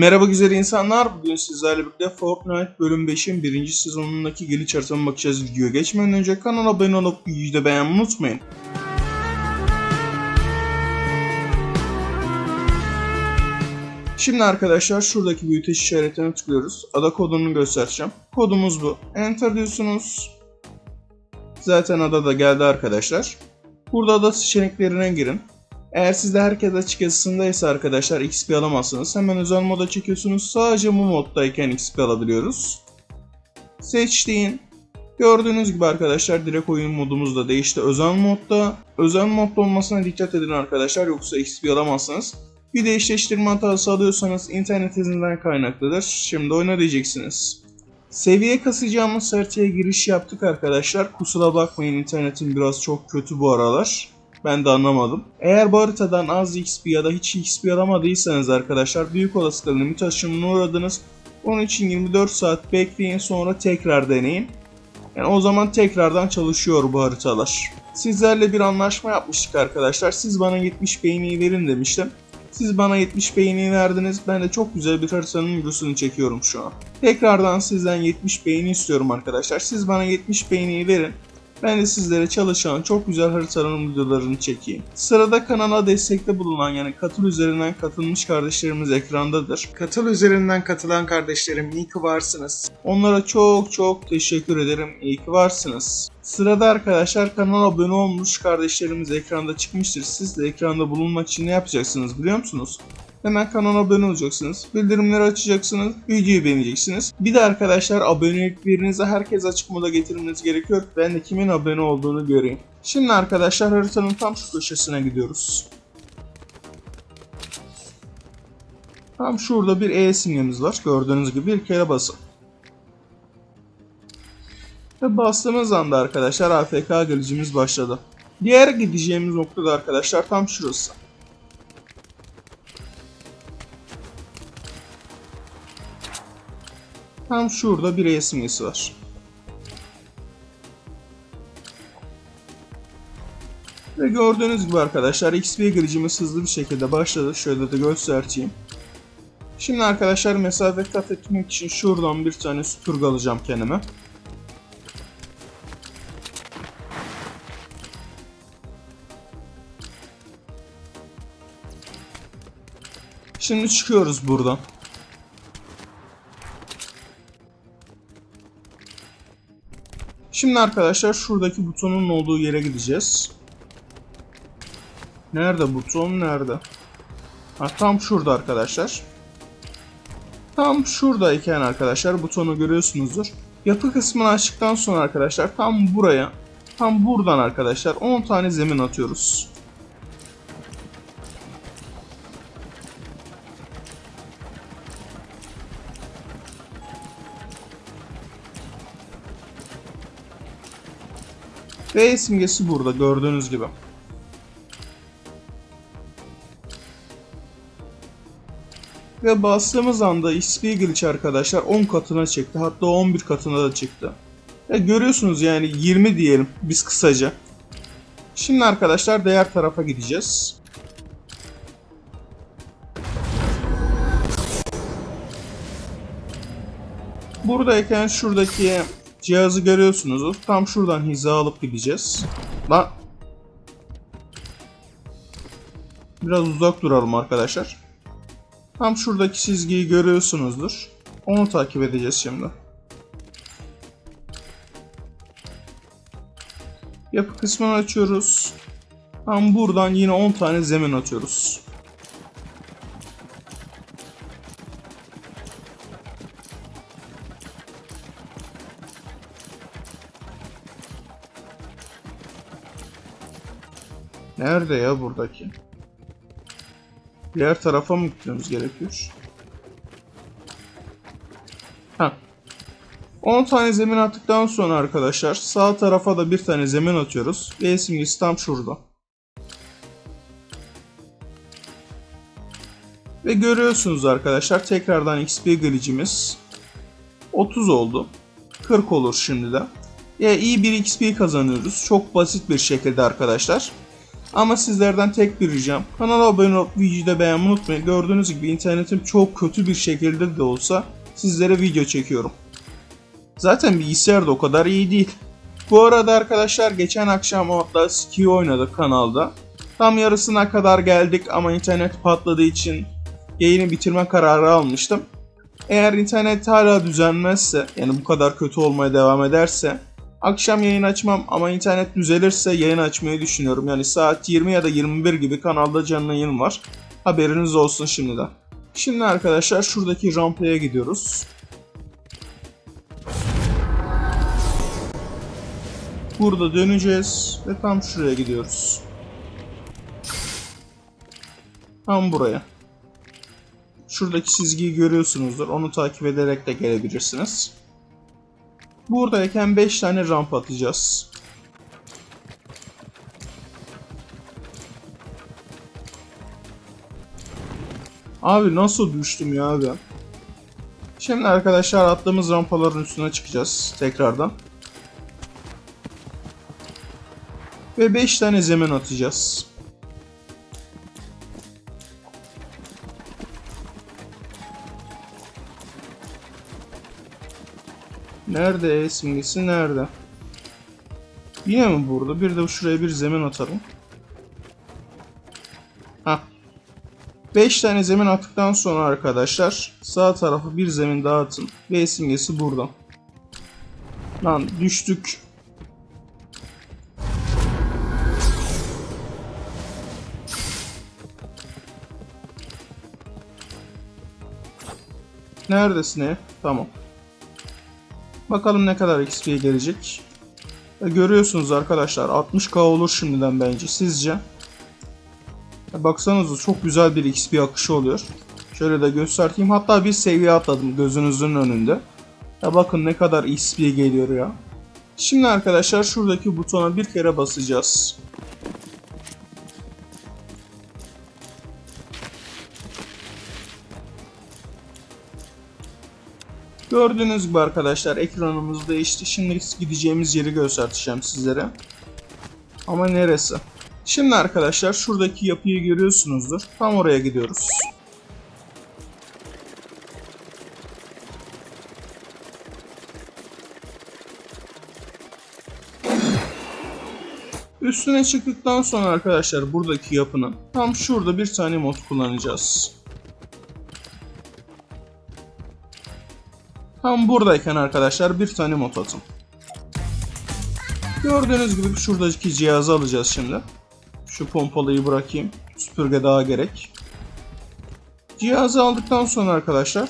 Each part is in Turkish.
Merhaba güzel insanlar. Bugün sizlerle birlikte Fortnite bölüm 5'in 1. sezonundaki geliş haritasına bakacağız. Videoya geçmeden önce kanala abone olup videoyu da beğenmeyi unutmayın. Şimdi arkadaşlar şuradaki büyüteç işaretine tıklıyoruz. Ada kodunu göstereceğim. Kodumuz bu. Enter diyorsunuz. Zaten ada da geldi arkadaşlar. Burada ada seçeneklerine girin. Eğer sizde herkes açık yazısındaysa arkadaşlar XP alamazsınız. Hemen özel moda çekiyorsunuz. Sadece bu moddayken XP alabiliyoruz. Seçtiğin. Gördüğünüz gibi arkadaşlar direkt oyun modumuz da değişti. Özel modda. Özel modda olmasına dikkat edin arkadaşlar yoksa XP alamazsınız. Bir de eşleştirme hatası alıyorsanız internetinizden kaynaklıdır. Şimdi oyna diyeceksiniz. Seviye kasacağımız haritaya giriş yaptık arkadaşlar. Kusura bakmayın internetim biraz çok kötü bu aralar. Ben de anlamadım. Eğer bu haritadan az XP ya da hiç XP alamadıysanız arkadaşlar büyük olasılıkla limit aşımına uğradınız. Onun için 24 saat bekleyin sonra tekrar deneyin. Yani o zaman tekrardan çalışıyor bu haritalar. Sizlerle bir anlaşma yapmıştık arkadaşlar. Siz bana 70 beğeni verin demiştim. Siz bana 70 beğeni verdiniz. Ben de çok güzel bir haritanın videosunu çekiyorum şu an. Tekrardan sizden 70 beğeni istiyorum arkadaşlar. Siz bana 70 beğeni verin. Ben de sizlere çalışan çok güzel haritaların videolarını çekeyim. Sırada kanala destekte bulunan yani katıl üzerinden katılmış kardeşlerimiz ekrandadır. Katıl üzerinden katılan kardeşlerim iyi ki varsınız. Onlara çok çok teşekkür ederim. İyi ki varsınız. Sırada arkadaşlar kanala abone olmuş kardeşlerimiz ekranda çıkmıştır. Siz de ekranda bulunmak için ne yapacaksınız biliyor musunuz? Hemen kanala abone olacaksınız. Bildirimleri açacaksınız. Videoyu beğeneceksiniz. Bir de arkadaşlar aboneliklerinizi herkes açık moda getirmeniz gerekiyor. Ben de kimin abone olduğunu göreyim. Şimdi arkadaşlar haritanın tam şu köşesine gidiyoruz. Tam şurada bir E simgemiz var. Gördüğünüz gibi bir kere basın. Ve bastığımız anda arkadaşlar AFK gelişimiz başladı. Diğer gideceğimiz nokta da arkadaşlar tam şurası. Tam şurada bir E simgesi var. Ve gördüğünüz gibi arkadaşlar XP girişimiz hızlı bir şekilde başladı. Şöyle de göstereyim. Şimdi arkadaşlar mesafe kat etmek için şuradan bir tane süpürge alacağım kendime. Şimdi çıkıyoruz buradan. Şimdi arkadaşlar şuradaki butonun olduğu yere gideceğiz. Nerede buton nerede? Ha, tam şurada arkadaşlar. Tam şuradayken arkadaşlar butonu görüyorsunuzdur. Yapı kısmını açtıktan sonra arkadaşlar tam buraya tam buradan arkadaşlar 10 tane zemin atıyoruz. V simgesi burada gördüğünüz gibi. Ve bastığımız anda XP glitch arkadaşlar 10 katına çıktı. Hatta 11 katına da çıktı. Ya görüyorsunuz yani 20 diyelim biz kısaca. Şimdi arkadaşlar diğer tarafa gideceğiz. Buradayken şuradaki cihazı görüyorsunuz. Tam şuradan hiza alıp gideceğiz. Lan. Biraz uzak duralım arkadaşlar. Tam şuradaki çizgiyi görüyorsunuzdur. Onu takip edeceğiz şimdi. Yapı kısmını açıyoruz. Tam buradan yine 10 tane zemin atıyoruz. Nerede ya buradaki? Diğer tarafa mı gitmemiz gerekiyor? Ha. 10 tane zemin attıktan sonra arkadaşlar sağ tarafa da bir tane zemin atıyoruz. Ve simgesi tam şurada. Ve görüyorsunuz arkadaşlar tekrardan XP glitch'imiz 30 oldu. 40 olur şimdi de. Ya iyi bir XP kazanıyoruz. Çok basit bir şekilde arkadaşlar. Ama sizlerden tek bir ricam. Kanala abone olup videoyu da beğenmeyi unutmayın. Gördüğünüz gibi internetim çok kötü bir şekilde de olsa sizlere video çekiyorum. Zaten bilgisayar da o kadar iyi değil. Bu arada arkadaşlar geçen akşam hatta ski oynadık kanalda. Tam yarısına kadar geldik ama internet patladığı için yayını bitirme kararı almıştım. Eğer internet hala düzelmezse yani bu kadar kötü olmaya devam ederse akşam yayın açmam ama internet düzelirse yayın açmayı düşünüyorum. Yani saat 20 ya da 21 gibi kanalda canlı yayın var. Haberiniz olsun şimdiden. Şimdi arkadaşlar şuradaki rampaya gidiyoruz. Burada döneceğiz ve tam şuraya gidiyoruz. Tam buraya. Şuradaki çizgiyi görüyorsunuzdur. Onu takip ederek de gelebilirsiniz. Buradayken 5 tane ramp atacağız. Abi nasıl düştüm ya abi? Şimdi arkadaşlar attığımız rampaların üstüne çıkacağız tekrardan. Ve 5 tane zemin atacağız. Nerede E simgesi nerede? Yine mi burada? Bir de şuraya bir zemin atalım. Hah. 5 tane zemin attıktan sonra arkadaşlar sağ tarafı bir zemin daha atın. V simgesi burada. Lan düştük. Neredesin E? Tamam. Bakalım ne kadar XP gelecek. E, görüyorsunuz arkadaşlar 60k olur şimdiden bence. Sizce? E, baksanıza çok güzel bir XP akışı oluyor. Şöyle de göstereyim. Hatta bir seviye atladım gözünüzün önünde. Ya bakın ne kadar XP geliyor ya. Şimdi arkadaşlar şuradaki butona bir kere basacağız. Gördüğünüz gibi arkadaşlar ekranımız değişti. Şimdi gideceğimiz yeri göstereceğim sizlere. Ama neresi? Şimdi arkadaşlar şuradaki yapıyı görüyorsunuzdur. Tam oraya gidiyoruz. Üstüne çıktıktan sonra arkadaşlar buradaki yapının tam şurada bir tane mod kullanacağız. Tam buradayken arkadaşlar bir tane mod atın. Gördüğünüz gibi şuradaki cihazı alacağız şimdi. Şu pompalıyı bırakayım. Süpürge daha gerek. Cihazı aldıktan sonra arkadaşlar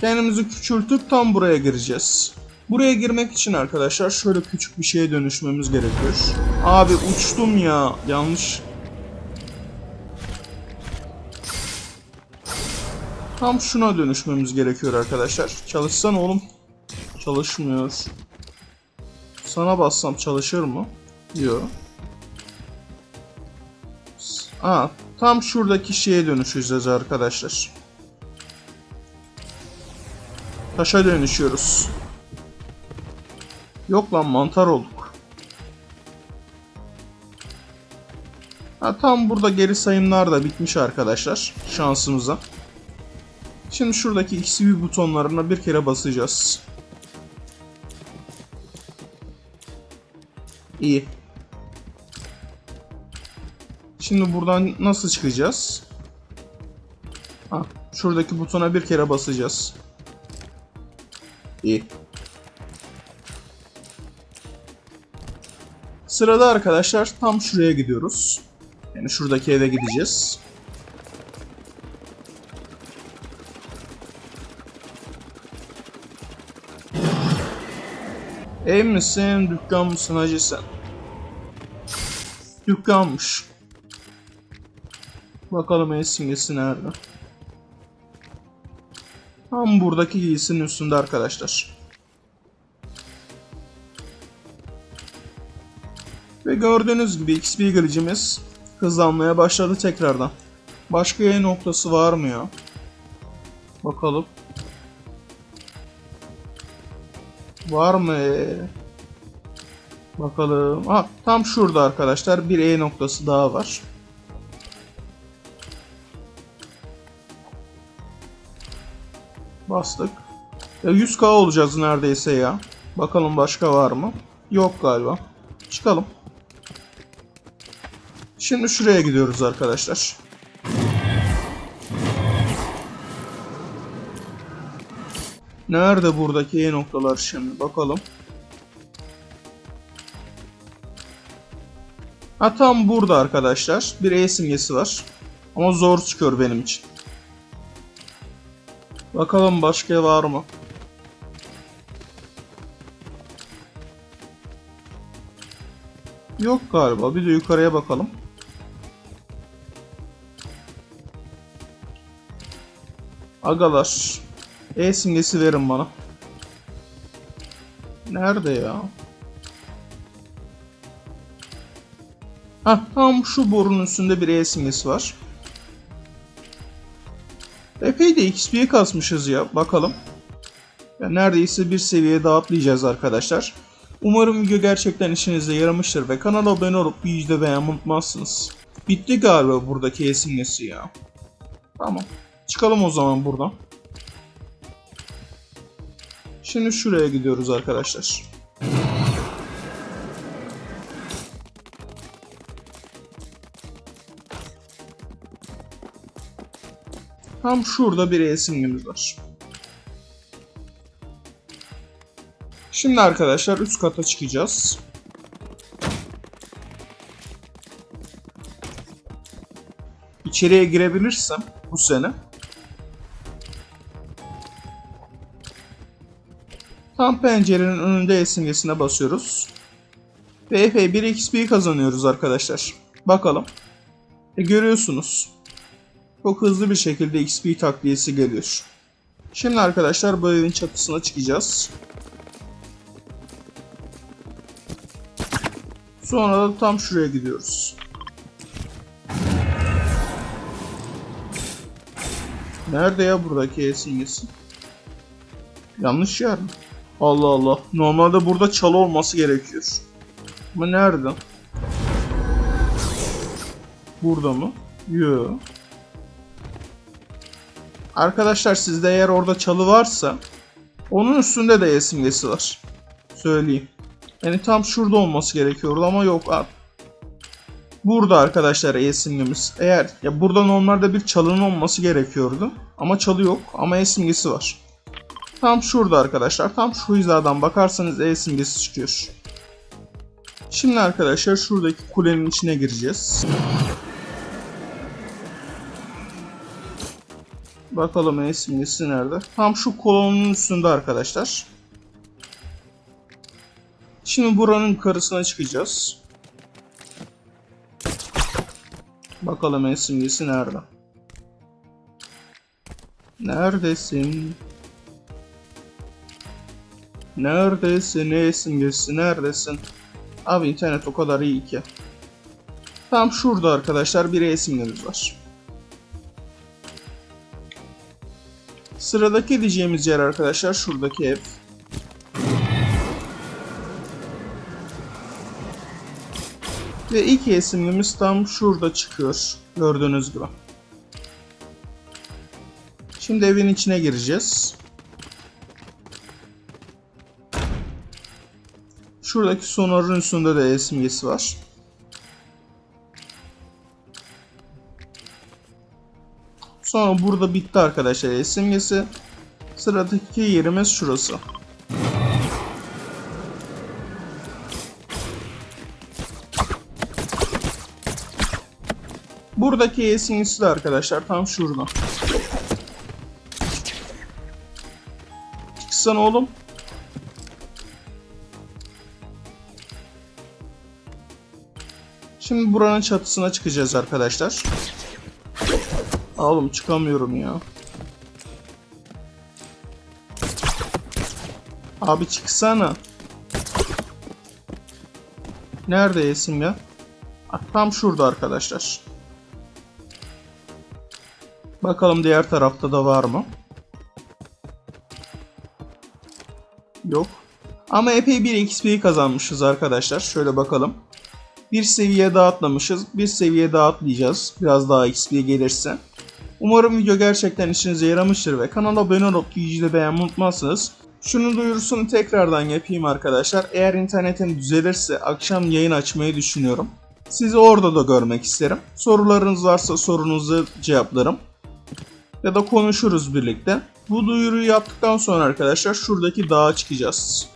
kendimizi küçültüp tam buraya gireceğiz. Buraya girmek için arkadaşlar şöyle küçük bir şeye dönüşmemiz gerekiyor. Abi uçtum ya. Yanlış. Tam şuna dönüşmemiz gerekiyor arkadaşlar. Çalışsan oğlum. Çalışmıyor. Sana bassam çalışır mı? Yok. Aa, tam şuradaki şeye dönüşeceğiz arkadaşlar. Taşa dönüşüyoruz. Yok lan mantar olduk. Ha, tam burada geri sayımlar da bitmiş arkadaşlar. Şansımıza. Şimdi şuradaki XP butonlarına bir kere basacağız. İyi. Şimdi buradan nasıl çıkacağız? Ha, şuradaki butona bir kere basacağız. İyi. Sırada arkadaşlar tam şuraya gidiyoruz. Yani şuradaki eve gideceğiz. Ev misin, dükkan mısın hacı sen? Dükkanmış. Bakalım el simgesi nerede? Tam buradaki giysinin üstünde arkadaşlar. Ve gördüğünüz gibi XP glitch'imiz hızlanmaya başladı tekrardan. Başka yayın noktası var mı ya? Bakalım. Var mı? Bakalım. Ha, tam şurada arkadaşlar bir E noktası daha var. Bastık. Ya 100k olacağız neredeyse ya. Bakalım başka var mı? Yok galiba. Çıkalım. Şimdi şuraya gidiyoruz arkadaşlar. Nerede buradaki E noktalar şimdi bakalım. Ha tam burada arkadaşlar. Bir E simgesi var. Ama zor çıkıyor benim için. Bakalım başka var mı? Yok galiba. Bir de yukarıya bakalım. Agalar. E simgesi verin bana. Nerede ya? Hah tam şu borunun üstünde bir E simgesi var. Epey de XP kasmışız ya. Bakalım. Ya neredeyse bir seviye daha atlayacağız arkadaşlar. Umarım video gerçekten işinize yaramıştır ve kanala abone olup yüzde beğenmeyi unutmazsınız. Bitti galiba buradaki E simgesi ya. Tamam. Çıkalım o zaman buradan. Şimdi şuraya gidiyoruz arkadaşlar. Tam şurada bir E simgemiz var. Şimdi arkadaşlar üst kata çıkacağız. İçeriye girebilirsem bu sene Tam pencerenin önünde E simgesine basıyoruz. Ve epey bir XP kazanıyoruz arkadaşlar. Bakalım. E görüyorsunuz. Çok hızlı bir şekilde XP takviyesi geliyor. Şimdi arkadaşlar bu evin çatısına çıkacağız. Sonra da tam şuraya gidiyoruz. Nerede ya buradaki E simgesi? Yanlış yer mi? Allah Allah. Normalde burada çalı olması gerekiyor. Ama nerede? Burada mı? Yok. Arkadaşlar sizde eğer orada çalı varsa onun üstünde de E simgesi var. Söyleyeyim. Yani tam şurada olması gerekiyordu ama yok abi. Burada arkadaşlar E simgemiz. Eğer ya burada normalde bir çalının olması gerekiyordu. Ama çalı yok ama E simgesi var. Tam şurada arkadaşlar. Tam şu hizadan bakarsanız E simgesi çıkıyor. Şimdi arkadaşlar şuradaki kulenin içine gireceğiz. Bakalım E simgesi nerede? Tam şu kolonun üstünde arkadaşlar. Şimdi buranın yukarısına çıkacağız. Bakalım E simgesi nerede? Neredesin? Neredesin? E simgesi neredesin? Abi internet o kadar iyi ki. Tam şurada arkadaşlar bir E simgemiz var. Sıradaki diyeceğimiz yer arkadaşlar şuradaki ev. Ve ilk E simgemiz tam şurada çıkıyor. Gördüğünüz gibi. Şimdi evin içine gireceğiz. Şuradaki sonarın üstünde de E simgesi var. Sonra burada bitti arkadaşlar E simgesi. Sıradaki yerimiz şurası. Buradaki E de arkadaşlar tam şurada. Çıksana oğlum. Şimdi buranın çatısına çıkacağız arkadaşlar. Oğlum çıkamıyorum ya. Abi çıksana. Nerede isim ya? Tam şurada arkadaşlar. Bakalım diğer tarafta da var mı? Yok. Ama epey bir XP kazanmışız arkadaşlar. Şöyle bakalım. Bir seviye daha atlamışız. Bir seviye daha atlayacağız. Biraz daha XP gelirse. Umarım video gerçekten işinize yaramıştır ve kanala abone olup videoyu beğenmeyi unutmazsınız. Şunun duyurusunu tekrardan yapayım arkadaşlar. Eğer internetim düzelirse akşam yayın açmayı düşünüyorum. Sizi orada da görmek isterim. Sorularınız varsa sorunuzu cevaplarım. Ya da konuşuruz birlikte. Bu duyuruyu yaptıktan sonra arkadaşlar şuradaki dağa çıkacağız.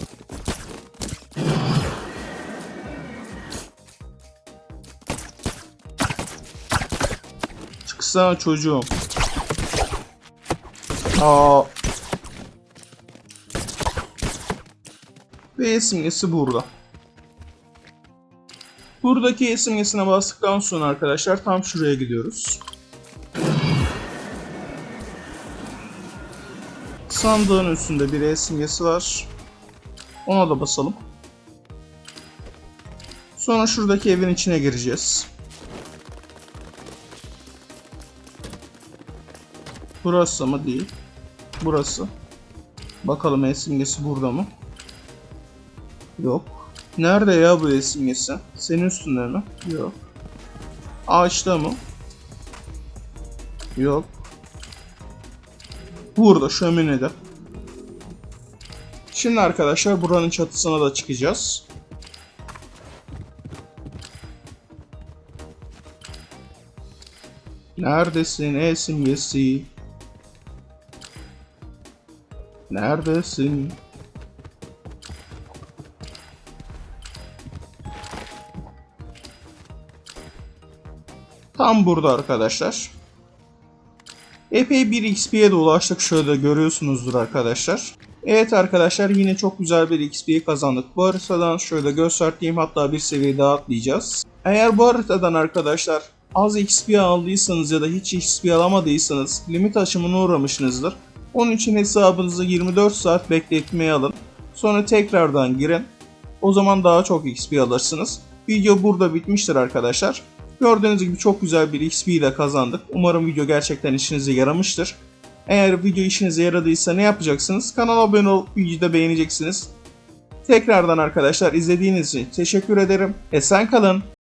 Çıksana çocuğum. Aa. Ve simgesi burada. Buradaki simgesine bastıktan sonra arkadaşlar tam şuraya gidiyoruz. Sandığın üstünde bir simgesi var. Ona da basalım. Sonra şuradaki evin içine gireceğiz. Burası mı değil. Burası. Bakalım el simgesi burada mı? Yok. Nerede ya bu el simgesi? Senin üstünde mi? Yok. Ağaçta mı? Yok. Burada şöminede. Şimdi arkadaşlar buranın çatısına da çıkacağız. Neredesin el simgesi? Neredesin? Tam burada arkadaşlar. Epey bir XP'ye de ulaştık şöyle görüyorsunuzdur arkadaşlar. Evet arkadaşlar yine çok güzel bir XP kazandık. Bu haritadan şöyle gösterdiğim hatta bir seviye daha atlayacağız. Eğer bu haritadan arkadaşlar az XP aldıysanız ya da hiç XP alamadıysanız limit aşımına uğramışsınızdır. Onun için hesabınızı 24 saat bekletmeye alın. Sonra tekrardan girin. O zaman daha çok XP alırsınız. Video burada bitmiştir arkadaşlar. Gördüğünüz gibi çok güzel bir XP ile kazandık. Umarım video gerçekten işinize yaramıştır. Eğer video işinize yaradıysa ne yapacaksınız? Kanala abone olup videoyu da beğeneceksiniz. Tekrardan arkadaşlar izlediğiniz için teşekkür ederim. Esen kalın.